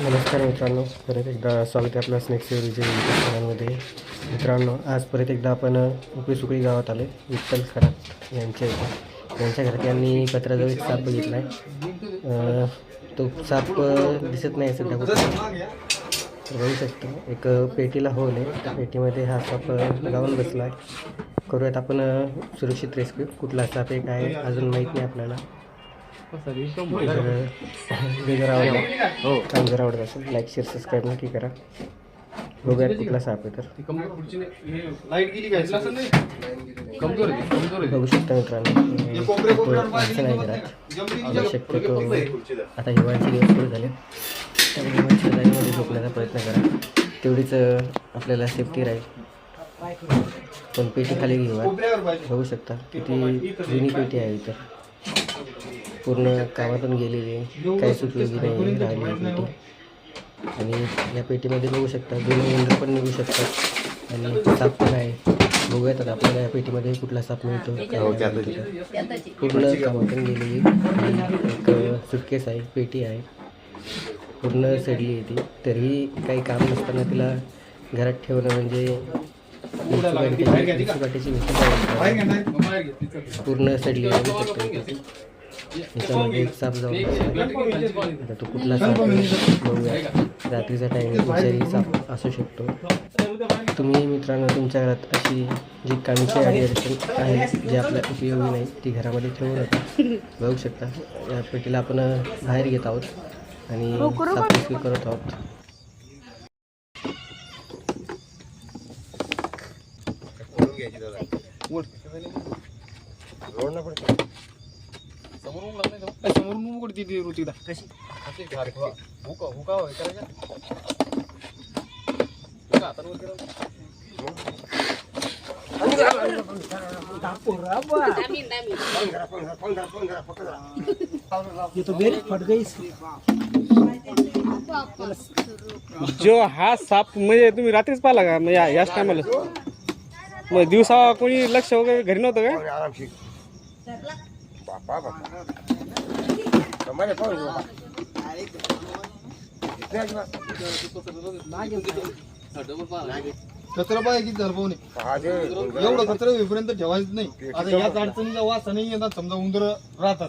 नमस्कार मित्रांनो परत एकदा स्वागत आहे आपल्या स्नेक्स चॅनलमध्ये मित्रांनो आज परत एकदा आपण उपी सुकळी गावात आले विठ्ठल खरात यांच्या इथे. यांच्या घरात यांनी पत्राजवळ एक साप बघितला आहे तो साप दिसत नाही सध्या कुठं. बघू शकतो एक पेटीला होल आहे. त्या पेटीमध्ये हा साप अं, बसला आहे करूयात आपण सुरक्षित रेस्क्यू. कुठला साप आहे काय आहे, अजून माहीत नाही आपल्याला. जर आवडला हो. काम जर आवडत असेल. लाईक शेअर सबस्क्राईब नक्की करा. बघूयात कुठला साप आहे तर. लाइट गेली. काय कमजोर आहे ती, कमजोर आहे. बघू शकता मित्रांनो घरात. शक्यतो आता हिवाळ्याचे दिवस सुरू झाले. त्यामुळे मच्छरदानीमध्ये झोपण्याचा प्रयत्न करा. तेवढीच आपल्याला सेफ्टी राहील. पण पेटी खाली घेऊया बघू शकता किती जुनी पेटी आहे इथं. पूर्ण कामातून गेलेली आहे. काही उपयोगी नाही राहिली पेटी. आणि या पेटीमध्ये बघू शकता दोन्ही उंदर पण निघू शकतात. आणि साप पण आहे. बघूयात आता आपल्याला या पेटीमध्ये कुठला साप मिळतो मिळतो. पूर्ण कामातून गेलेली आणि एक सुटकेस आहे पेटी आहे. पूर्ण सडली आहे ती. तरीही काही काम नसताना तिला घरात ठेवणं म्हणजे पूर्ण सडली. त्याच्यामध्ये एक साप जाऊन बसला. आता तो कुठला साप आहे बघूया. रात्रीचा साप असू शकतो. तुम्ही मित्रांनो तुमच्या घरात अशी जी कामीची अडचण आहे जी आपल्या उपयोगी नाही ती घरामध्ये ठेवू नका बघू शकता. या पेटीला आपण बाहेर घेत आहोत आणि साप रेस्क्यू करत आहोत. समोरून लागलं नाही का? ए, समोरून उघड ती- ती ऋतिका. अशी घार- हुका- हुका- हुका होय, करायचा? हुका हातावर केला. जो हा साप म्हणजे तुम्ही रात्रीच पाहिला का म्हणजे या- याच टायमाला मग दिवसा कोणी लक्ष वगैरे घरी नव्हतं का कचरा पाहिजे किती झालं पाहुणे एवढं कचरा होईपर्यंत ठेवायचं नाही. आता याच अडचणीचा वास नाही येतात समजा उंदर राहतात.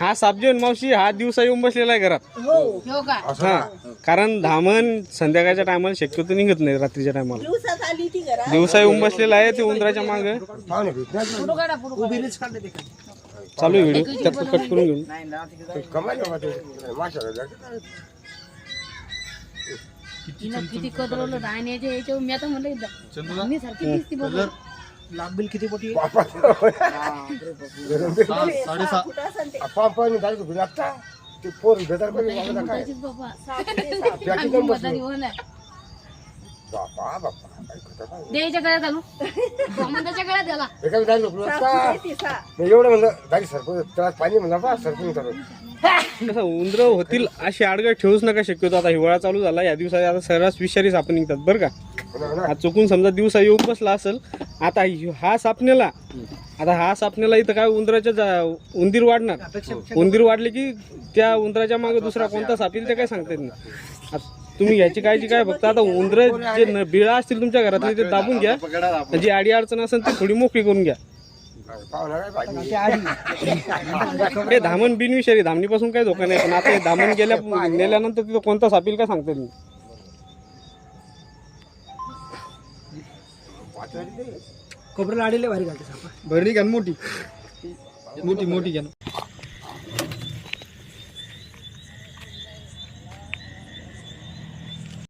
आहे ना मावशी हा दिवसा येऊन बसलेला आहे घरात. हो. का? हा. कारण धामण संध्याकाळच्या टायमाला शक्यतो निघत नाही रात्रीच्या टायमाला. दिवसात आली ती घरात? दिवसा येऊन बसलेला आहे ते उंदराच्या माग. काढा काढा. चालू आहे व्हिडिओ. त्यात कट करून घेऊन. तिनं किती कदरवलं? राहण्याच्या याच्यावर मी आता म्हणलं एकदा. चंदूला? मी सारखी दिसती साडेसहा कुठं असेल ते? द्यायच्या गळ्यात घालू गळ्यात घाला. ती सा एवढं म्हणलं दारी सरपंच त्याला पाणी म्हणला बा सरपंच कसं उंदर होतील अशी आडगळ ठेवूच नका शक्यतो. आता हिवाळा चालू झाला या दिवसात आता सर्रास विषारी साप निघतात बरं का? हा चुकून समजा दिवसा येऊन बसला असेल आता हा सापनेला आता हा सापनेला इथं काय उंदराच्या उंदीर वाढणार? उंदीर वाढले की त्या उंदराच्या मागे दुसरा कोणता साप येईल ते काय सांगता येत नाही. तुम्ही घ्यायची काळजी काय फक्त आता उंदर जे बिळा असतील तुमच्या घरातले ते दाबून घ्या. जी आडी अडचण असेल ती थोडी मोकळी करून घ्या. हे धामण बिनविषारी धामणीपासून काही धोका नाही पण आता हे धामण गेल्या नेल्यानंतर तिथं कोणता साप खोबरं काय भारी घालते नाही भरणी घ्या ना मोठी? मोठी मोठी घ्या ना.